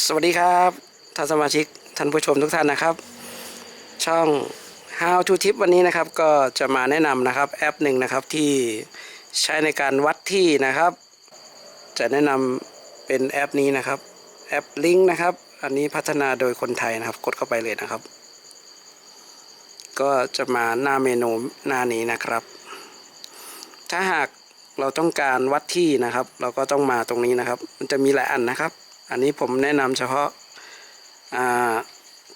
สวัสดีครับท่านสมาชิกท่านผู้ชมทุกท่านนะครับ ช่อง How to Tip วันนี้นะครับก็จะมาแนะนำนะครับแอปหนึ่งนะครับที่ใช้ในการวัดที่นะครับ จะแนะนำเป็นแอปนี้นะครับ แอปลิงก์นะครับ อันนี้พัฒนาโดยคนไทยนะครับ กดเข้าไปเลยนะครับ ก็จะมาหน้าเมนูหน้านี้นะครับ ถ้าหากเราต้องการวัดที่นะครับ เราก็ต้องมาตรงนี้นะครับ มันจะมีหลายอันนะครับ อันนี้ผมแนะนำเฉพาะา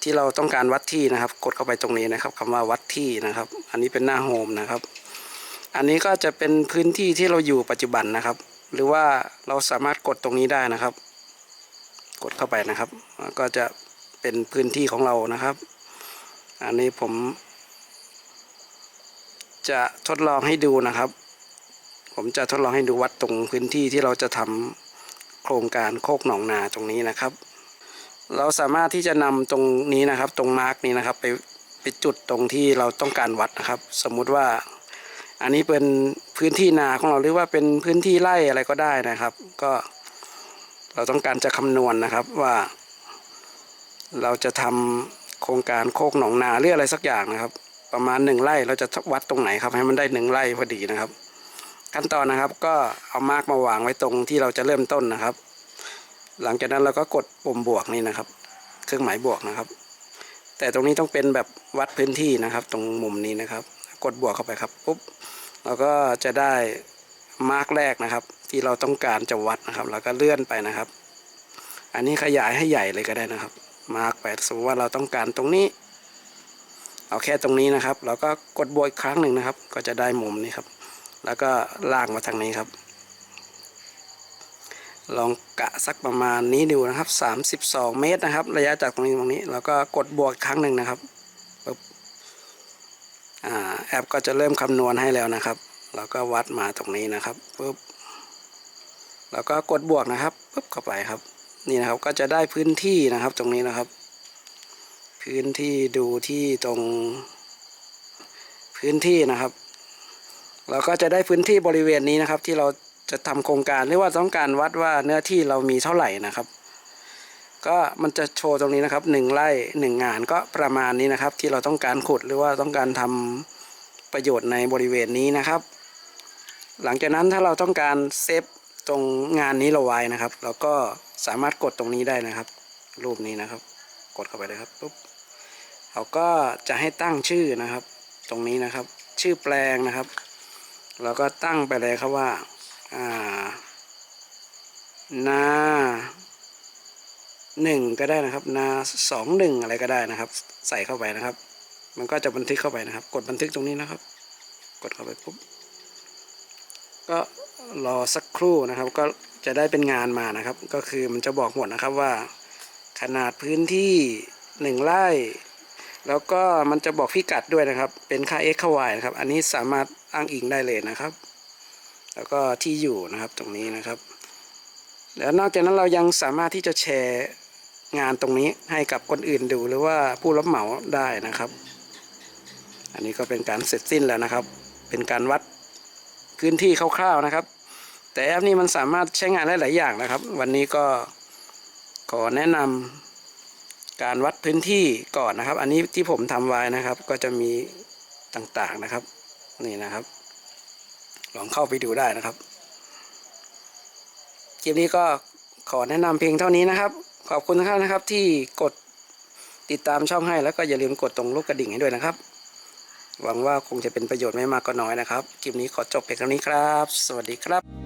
ที่เราต้องการวัดที่นะครับ กดเข้าไปตรงนี้นะครับคำว่าวัดที่นะครับ อันนี้เป็นหน้าโฮมนะครับ อันนี้ก็จะเป็นพื้นที่ที่เราอยู่ปัจจุบันนะครับ หรือว่าเราสามารถกดตรงนี้ได้นะครับ กดเข้าไปนะครับ ก็จะเป็นพื้นที่ของเรานะครับ อันนี้ผม จะทดลองให้ดูนะครับ ผมจะทดลองให้ดูวัดตรงพื้นที่ที่เราจะทำ โครงการโคกหนองนาตรงนี้นะครับ เราสามารถที่จะนำตรงนี้นะครับ ตรงมาร์กนี้นะครับ ไปไปจุดตรงที่เราต้องการวัดนะครับ สมมุติว่าอันนี้เป็นพื้นที่นาของเราหรือว่าเป็นพื้นที่ไร่อะไรก็ได้นะครับ ก็เราต้องการจะคำนวณนะครับว่า เราจะทำโครงการโคกหนองนาหรืออะไรสักอย่างนะครับ ประมาณหนึ่งไร่เราจะวัดตรงไหนครับ ให้มันได้หนึ่งไร่พอดีนะครับ ขั้นตอนนะครับ ก็เอามาร์กมาวางไว้ตรงที่เราจะเริ่มต้นนะครับ หลังจากนั้นเราก็กดปุ่มบวกนี่นะครับ เครื่องหมายบวกนะครับ แต่ตรงนี้ต้องเป็นแบบวัดพื้นที่นะครับ ตรงมุมนี้นะครับ กดบวกเข้าไปครับปุ๊บเราก็จะได้มาร์กแรกนะครับ ที่เราต้องการจะวัดนะครับ แล้วก็เลื่อนไปนะครับ อันนี้ขยายให้ใหญ่เลยก็ได้นะครับ มาร์กไปสมมติว่าเราต้องการตรงนี้ เอาแค่ตรงนี้นะครับแล้วก็กดบวกอีกครั้งหนึ่งนะครับ ก็จะได้มุมนี้ครับ แล้วก็ลากมาทางนี้ครับ ลองกะสักประมาณนี้ดูนะครับ 32 เมตรนะครับ ระยะจากตรงนี้ตรงนี้ แล้วก็กดบวกอีกครั้งหนึ่งนะครับปึ๊บอ่าแอปก็จะเริ่มคำนวณให้แล้วนะครับ แล้วก็วัดมาตรงนี้นะครับปึ๊บแล้วก็กดบวกนะครับปึ๊บเข้าไปครับ นี่นะครับก็จะได้พื้นที่นะครับตรงนี้นะครับ พื้นที่ดูที่ตรง พื้นที่นะครับ เราก็จะได้พื้นที่บริเวณนี้นะครับ ที่เราจะทำโครงการหรือว่าต้องการวัดว่าเนื้อที่เรามีเท่าไหร่นะครับ ก็มันจะโชว์ตรงนี้นะครับหนึ่งไร่หนึ่งงานก็ประมาณนี้นะครับ ที่เราต้องการขุดหรือว่าต้องการทำประโยชน์ในบริเวณนี้นะครับ หลังจากนั้นถ้าเราต้องการเซฟตรงงานนี้เราไว้นะครับเราก็สามารถกดตรงนี้ได้นะครับ รูปนี้นะครับ กดเข้าไปเลยครับปุ๊บเขาก็จะให้ตั้งชื่อนะครับ ตรงนี้นะครับ ชื่อแปลงนะครับ เราก็ตั้งไปเลยครับว่าอ่านาหนึ่งก็ได้นะครับ นาสองหนึ่งอะไรก็ได้นะครับ ใส่เข้าไปนะครับ มันก็จะบันทึกเข้าไปนะครับ กดบันทึกตรงนี้นะครับ กดเข้าไปปุ๊บก็รอสักครู่นะครับ ก็จะได้เป็นงานมานะครับ ก็คือมันจะบอกหมดนะครับว่า ขนาดพื้นที่หนึ่งไร่ แล้วก็มันจะบอกพิกัดด้วยนะครับ เป็นค่า x ค่า y นะครับ อันนี้สามารถอ้างอิงได้เลยนะครับ แล้วก็ที่อยู่นะครับตรงนี้นะครับ แล้วนอกจากนั้นเรายังสามารถที่จะแชร์งานตรงนี้ให้กับคนอื่นดูหรือว่าผู้รับเหมาได้นะครับ อันนี้ก็เป็นการเสร็จสิ้นแล้วนะครับ เป็นการวัดพื้นที่คร่าวๆนะครับ แต่แอปนี้มันสามารถใช้งานได้หลายอย่างนะครับ วันนี้ก็ขอแนะนำ การวัดพื้นที่ก่อนนะครับ อันนี้ที่ผมทำไว้นะครับ ก็จะมีต่างๆนะครับ นี่นะครับ ลองเข้าไปดูได้นะครับคลิปนี้ก็ขอแนะนำเพียงเท่านี้นะครับ ขอบคุณท่านนะครับที่กดติดตามช่องให้แล้วก็อย่าลืมกดตรงลูกกระดิ่งให้ด้วยนะครับ หวังว่าคงจะเป็นประโยชน์ไม่มากก็น้อยนะครับ คลิปนี้ขอจบเพียงเท่านี้ครับ สวัสดีครับ